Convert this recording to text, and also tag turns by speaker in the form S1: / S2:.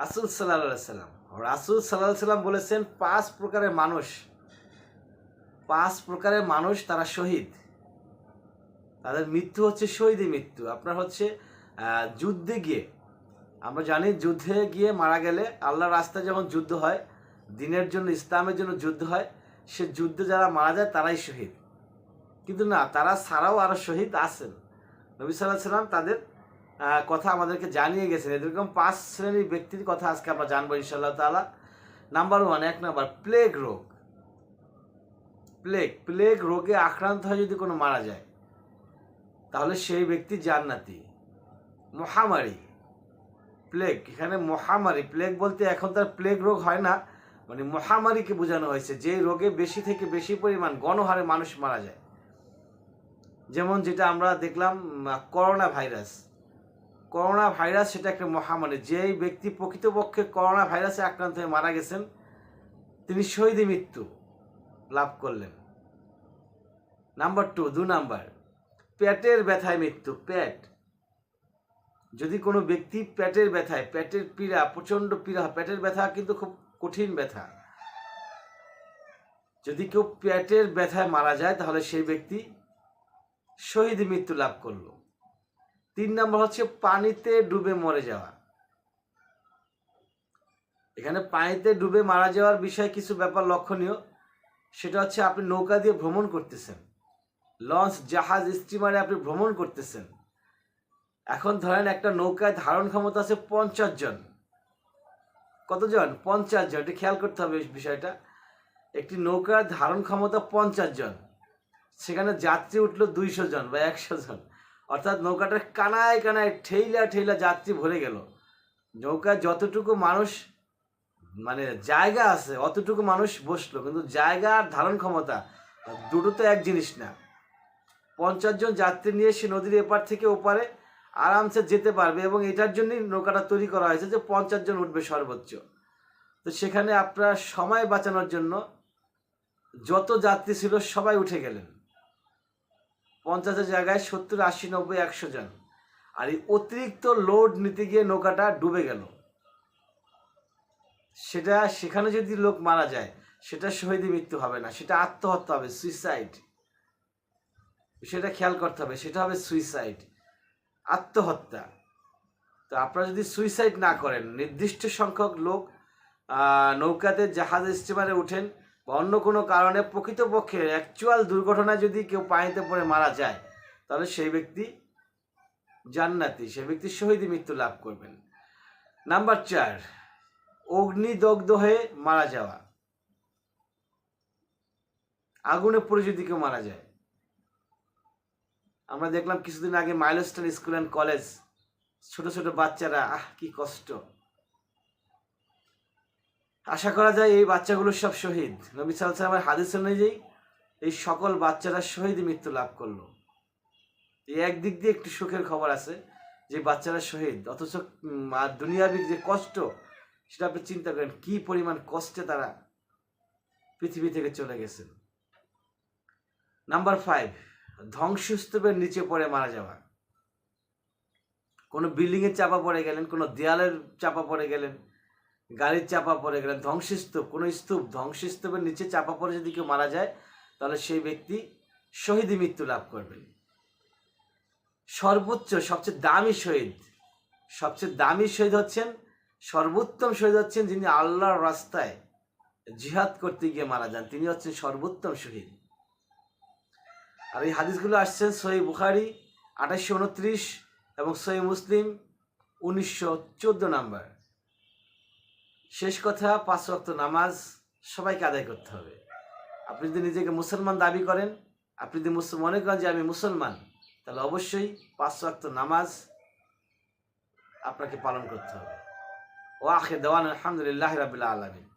S1: রাসুল সাল্লাহ সাল্লাম। রাসুল সাল্লাহ সাল্লাম বলেছেন, পাঁচ প্রকারের মানুষ, পাঁচ প্রকারের মানুষ তারা শহীদ। তাদের মৃত্যু হচ্ছে শহীদি মৃত্যু। আপনার হচ্ছে যুদ্ধে গিয়ে, আমরা জানি যুদ্ধে গিয়ে মারা গেলে আল্লাহর রাস্তায় যখন যুদ্ধ হয়, দিনের জন্য, ইসলামের জন্য যুদ্ধ হয়, সে যুদ্ধে যারা মারা যায় তারাই শহীদ। কিন্তু না, তারা ছাড়াও আরও শহীদ আছেন। নবী সাল্লাহ সাল্লাম তাদের কথা আমাদেরকে জানিয়ে গেছেন। এরকম পাঁচ শ্রেণির ব্যক্তির কথা আজকে আমরা জানব ইনশাল্লাহ তাআলা। নাম্বার ওয়ান এক নাম্বার প্লেগ রোগ। প্লেগ প্লেগ রোগে আক্রান্ত হয় যদি কোনো মারা যায়, তাহলে সেই ব্যক্তি জান্নাতি। মহামারী। প্লেগ এখানে মহামারী। প্লেগ বলতে এখন তার প্লেগ রোগ হয় না মানে মহামারীকে বোঝানো হয়েছে। যে রোগে বেশি থেকে বেশি পরিমাণ গণহারে মানুষ মারা যায়। যেমন যেটা আমরা দেখলাম করোনা ভাইরাস। করোনা ভাইরাস সেটা একটা মহামারী। যেই ব্যক্তি প্রকৃতপক্ষে করোনা ভাইরাসে আক্রান্ত হয়ে মারা গেছেন, তিনি শহীদে মৃত্যু লাভ করলেন। নাম্বার টু, দু নাম্বার, পেটের ব্যথায় মৃত্যু, পেট। যদি কোনো ব্যক্তি পেটের ব্যথায়, পেটের পীড়া, প্রচণ্ড পীড়া পেটের ব্যথা কিন্তু খুব কঠিন ব্যথা। যদি কেউ পেটের ব্যথায় মারা যায়, তাহলে সেই ব্যক্তি শহীদ মৃত্যু লাভ করল। তিন নম্বর হচ্ছে পানিতে ডুবে মরে যাওয়া। এখানে পানিতে ডুবে মারা যাওয়ার বিষয়ে কিছু ব্যাপার লক্ষণীয়। সেটা হচ্ছে আপনি নৌকা দিয়ে ভ্রমণ করতেছেন। লঞ্চ, জাহাজ, স্টিমারে আপনি ভ্রমণ করতেছেন। এখন ধরেন একটা নৌকায় ধারণ ক্ষমতা আছে পঞ্চাশ জন। কতজন? পঞ্চাশ জন। এটা খেয়াল করতে হবে বিষয়টা। একটি নৌকার ধারণ ক্ষমতা পঞ্চাশ জন। সেখানে যাত্রী উঠল দুইশো জন বা একশো জন। অর্থাৎ নৌকাটা কানায় কানায় ঠেইলা ঠেইলা যাত্রী ভরে গেল। নৌকায় যতটুকু মানুষ মানে জায়গা আছে, অতটুকু মানুষ বসল। কিন্তু জায়গা আর ধারণ ক্ষমতা দুটো তো এক জিনিস না। পঞ্চাশ জন যাত্রী নিয়ে সে নদীর এপার থেকে ওপারে আরামসে যেতে পারবে এবং এটার জন্যই নৌকাটা তৈরি করা হয়েছে যে পঞ্চাশ জন উঠবে সর্বোচ্চ। তো সেখানে আপনার সময় বাঁচানোর জন্য যত যাত্রী ছিল সবাই উঠে গেলেন। পঞ্চাশের জায়গায় সত্তর, আশি, নব্বই, একশো জন। আর এই অতিরিক্ত লোড নিতে গিয়ে নৌকাটা ডুবে গেল। সেটা সেখানে যদি লোক মারা যায়, সেটা শহীদ মৃত্যু হবে না, সেটা আত্মহত্যা হবে সুইসাইড সেটা খেয়াল করতে হবে, সেটা হবে সুইসাইড আত্মহত্যা। তো আপনারা যদি সুইসাইড না করেন, নির্দিষ্ট সংখ্যক লোক নৌকাতে জাহাজ স্টিমারে উঠেন বা অন্য কোনো কারণে প্রকৃতপক্ষে অ্যাকচুয়াল দুর্ঘটনায় যদি কেউ পানিতে পড়ে মারা যায়, তাহলে সেই ব্যক্তি জান্নাতি, সেই ব্যক্তি শহীদ মৃত্যু লাভ করবেন। নাম্বার চার, অগ্নিদগ্ধ হয়ে মারা যাওয়া। আগুনে পড়ে যদি কেউ মারা যায়। আমরা দেখলাম কিছুদিন আগে মাইলস্টোন স্কুল অ্যান্ড কলেজ ছোট ছোট বাচ্চারা, আহ, কি কষ্ট। আশা করা যায় এই বাচ্চাগুলো সব শহীদ। নবী সালামের হাদিস অনুযায়ী এই সকল বাচ্চারা শহীদ মৃত্যু লাভ করল। এই একদিক দিয়ে একটু সুখের খবর আছে যে বাচ্চারা শহীদ, অথচ দুনিয়াবিক যে কষ্ট, সেটা আপনি চিন্তা করেন, কি পরিমাণ কষ্টে তারা পৃথিবী থেকে চলে গেছেন নাম্বার ফাইভ ধ্বংসস্তূপের নিচে পড়ে মারা যাওয়া। কোনো বিল্ডিংয়ের চাপা পড়ে গেলেন, কোনো দেয়ালের চাপা পড়ে গেলেন গাড়ির চাপা পড়ে গেলেন, ধ্বংসস্তূপ, কোনো স্তূপ, ধ্বংসস্তূপের নিচে চাপা পড়ে যদি কেউ মারা যায়, তাহলে সেই ব্যক্তি শহীদ মৃত্যু লাভ করবেন। সর্বোচ্চ, সবচেয়ে দামি শহীদ, সবচেয়ে দামি শহীদ হচ্ছেন, সর্বোত্তম শহীদ হচ্ছেন যিনি আল্লাহর রাস্তায় জিহাদ করতে গিয়ে মারা যান, তিনি হচ্ছেন সর্বোত্তম শহীদ। আর এই হাদিসগুলো আসছেন সহি বুখারি আঠাশশো উনত্রিশ এবং সহি মুসলিম উনিশশো চোদ্দ নাম্বার। শেষ কথা, পাঁচ ওয়াক্ত নামাজ সবাইকে আদায় করতে হবে। আপনি যদি নিজেকে মুসলমান দাবি করেন, আপনি যদি মনে করেন যে আমি মুসলমান, তাহলে অবশ্যই পাঁচ ওয়াক্ত নামাজ আপনাকে পালন করতে হবে। ও আখে দেওয়ান আলহামদুলিল্লাহ রাবিল্লা আলমিন।